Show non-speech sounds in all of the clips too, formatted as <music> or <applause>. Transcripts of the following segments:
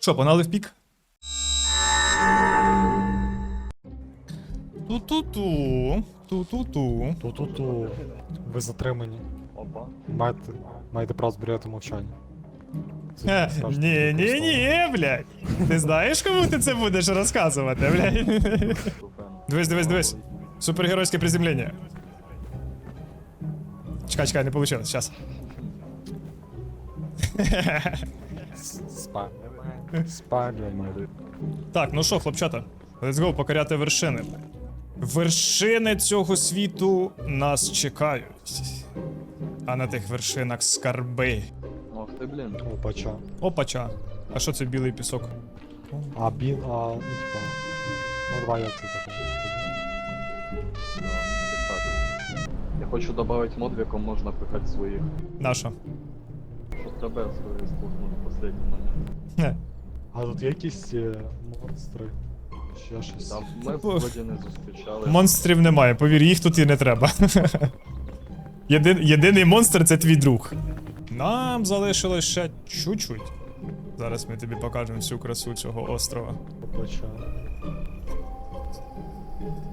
Що, погнали в пік? Ту-ту-ту. Ту-ту-ту. Ту-ту-ту. Ви затримані. Опа. Маєте, маєте право зберігати мовчання. Страшно Ні, ні, ні, блядь. Ти знаєш, кому ти це будеш розказувати, блядь? Дивись, дивись, дивись. Супергеройське приземлення. Чекай, чекай, не вийшло, сейчас. Спам. Спам. Так, ну що, хлопчата, let's go покоряти вершини. Вершини цього світу нас чекають. А на тих вершинах скарби. Ох ти, блін. Опача. Опача. А що це білий пісок? А бін, а, ну типа. Ну я це таке. Я хочу добавить мод, в якому можна пихати своїх. Наша. Тебе свої стукнув в останній момент. А тут є якісь е, монстри? Ще щось. Там ми вроді не зустрічали. Монстрів немає, повір, їх тут і не треба. <laughs> Єдин, єдиний монстр це твій друг. Нам залишилось ще чуть-чуть. Зараз ми тобі покажемо всю красу цього острова. Опача.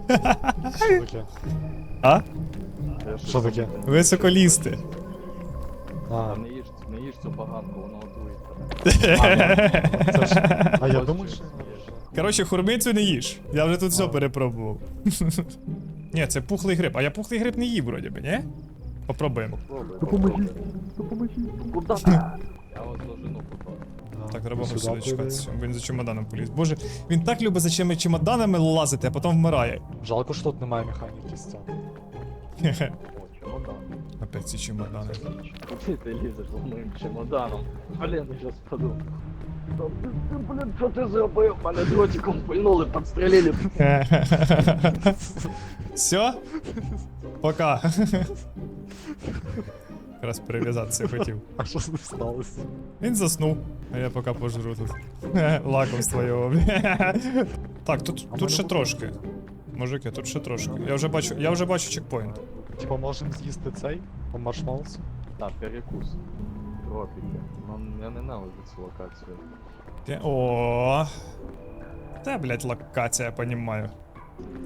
<laughs> Що таке? А? Я щось Що таке? Високолісти. А, не їж цю поганку, воно готується. <laughs> А я думаю, що. Коротше, хурмицю не їж. Я вже тут все перепробував. <laughs> Ні, це пухлий гриб. А я пухлий гриб не їв, вроді би, ні? Попробуємо. Попробуй, Допоможіть. Куда? Я попав. Да, Так, треба сюди. Він за чемоданом поліз. Боже, він так любить за чими чемоданами лазити, а потім вмирає. Жалко, що тут немає механіки з цього. <laughs> Чемодан. Опять ці чемодани. Куди ти лізеш за моїм чемоданом? Блін, я зараз впаду. Та ти, ти, блін, що ти зробив? Мене дротиком пильнули, підстрелили. Все? Пока. Якраз перев'язатися хотів. А що з ним сталося? Він заснув, а я поки пожру тут. Лакомство його. Так, тут, тут ще трошки. Мужики, тут ще трошки. Я вже бачу, я вже бачу чекпоінт. Типа можемо з'їсти цей по маршмалсу? Так, перекус. Тропіки. Нам я ненавиджу цю локацію. Ти- О. Та, блядь, локація, понімаю.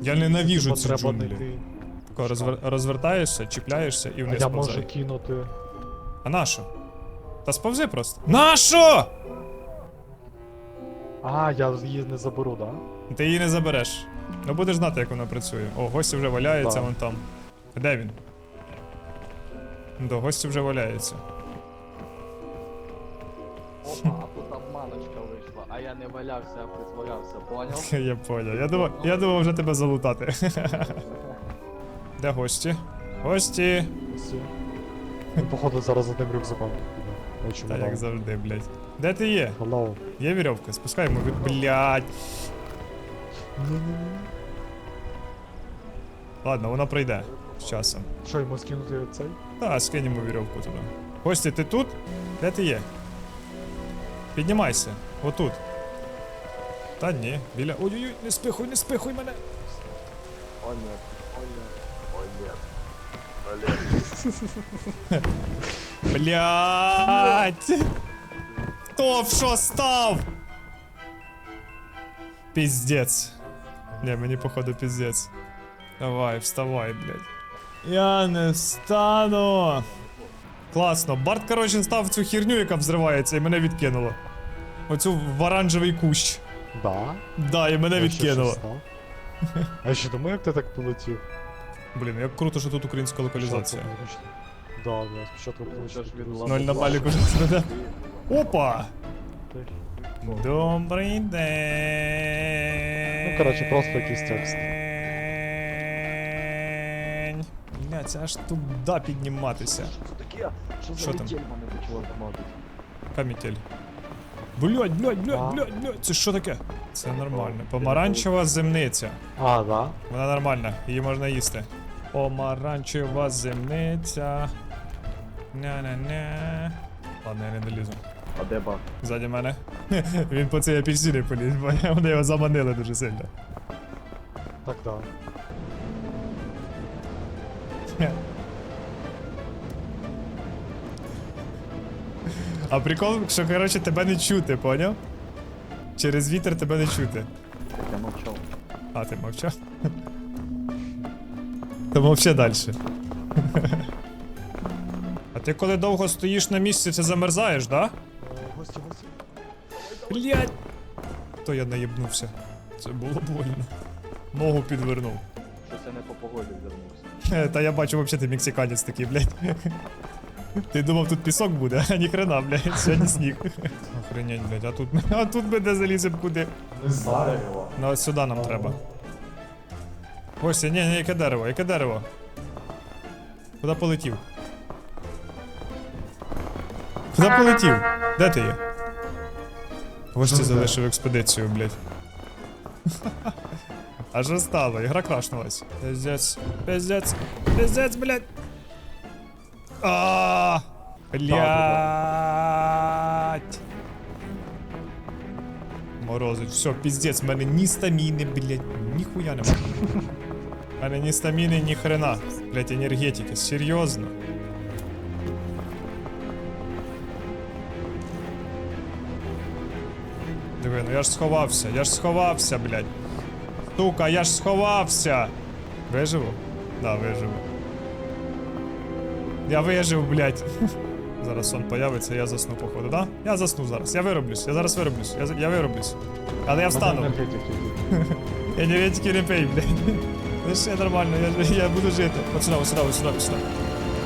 Я ненавіжу Типа ці треба джунглі. знайти. Тако розвер... розвертаєшся, чіпляєшся і А вниз я повзай. можу кинути. А нащо? Та сповзи просто. Нащо? А, я її не заберу, да? Ти її не забереш. Ну будеш знати, як вона працює. О, гості вже валяється Так. вон там. Де він? До гості вже валяється. Опа, а тут обманочка вийшла, а я не валявся, а притворявся, поняв? <laughs> Я поняв. Я думав, я думав вже тебе залутати. <laughs> Де гості? Гості! Він, походу, зараз за тим рюкзаком. піде. Та як завжди, блядь. Де ти є? Hello. Є вірьовка, спускай йому. Блядь. Ні-ні-ні. Ладно, вона прийде з часом. Що, йому скинути цей? Та, скинемо вірьовку туди. Гості, ти тут? Де ти є? Піднімайся, отут. Та ні, біля. Ой-ой-ой, не спихуй, не спихуй мене. О, ні, о, ні, о, ні. Олег. Блять! Хто в що став? Піздець. Не, мені походу піздець. Давай, вставай, блядь. Я не встану. Класно. Барт, коротше, став цю херню, яка взривається, і мене відкинуло. Оцю в оранжевий кущ. Да? Да, і мене Я відкинуло. став. А я ще думаю, як ти так полетів. Блін, як круто, що тут українська локалізація. Да, да, спочатку получилось. Ноль на баліку вже. Опа! Добрий день. Ну, коротше, просто якийсь текст. Це аж туди підніматися. Що там? Камітель. Блять, блять, блять, блять, блять. Це що таке? Це нормально. Помаранчева земниця. А, да? Вона нормальна, її можна їсти. Помаранчева земниця. Ня-ня-ня. Ладно, я не долізу. А де баг? Ззаді мене. <laughs> Він по цій апельсині поліз, бо <laughs> вони його заманили дуже сильно. Так, да. А прикол, що, коротше, тебе не чути, поняв? Через вітер тебе не чути. Я мовчав. А, ти мовчав? То мовчи далі. А ти коли довго стоїш на місці, ти замерзаєш, да? Гості, гості. Блять! То я наєбнувся. Це було больно. Ногу підвернув. Щось я не по погоді вернувся. Е, Та я бачу, взагалі ти мексиканець такий, блядь. Ти думав, тут пісок буде, а ніхрена, блядь, сьогодні сніг. Охренеть, блядь, а тут, <laughs> а тут ми де залізем куди? Не знаю. Ну, сюди нам треба. Ось, ні, ні, яке дерево, яке дерево? Куди полетів? Куди полетів? Де ти є? Ось ти залишив експедицію, блядь. <laughs> А що стало? Ігра крашнулась. Пиздец, пиздец, пиздец, блядь. А, блядь. Морозить. Все, пиздец, в мене ні стаміни, блядь, ніхуя нема. <laughs> В мене ні стаміни, ні хрена. Блядь, енергетики, серйозно. Диви, ну я ж сховався, я ж сховався, блядь. Сука, я ж сховався. Виживу? Да, виживу. Я вижив, блядь. <laughs> Зараз сон появиться, я засну, походу, да? Я засну зараз. Я вироблюсь, я зараз вироблюсь. Я, я вироблюсь. Але я встану. Енергетики. Енергетики <laughs> не пей, блядь. <laughs> Ну все нормально, я, я буду жити. От сюди, от сюди, от сюди, от сюди.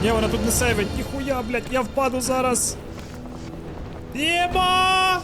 Ні, вона тут не сейвить. Ніхуя, блядь, я впаду зараз. Єба!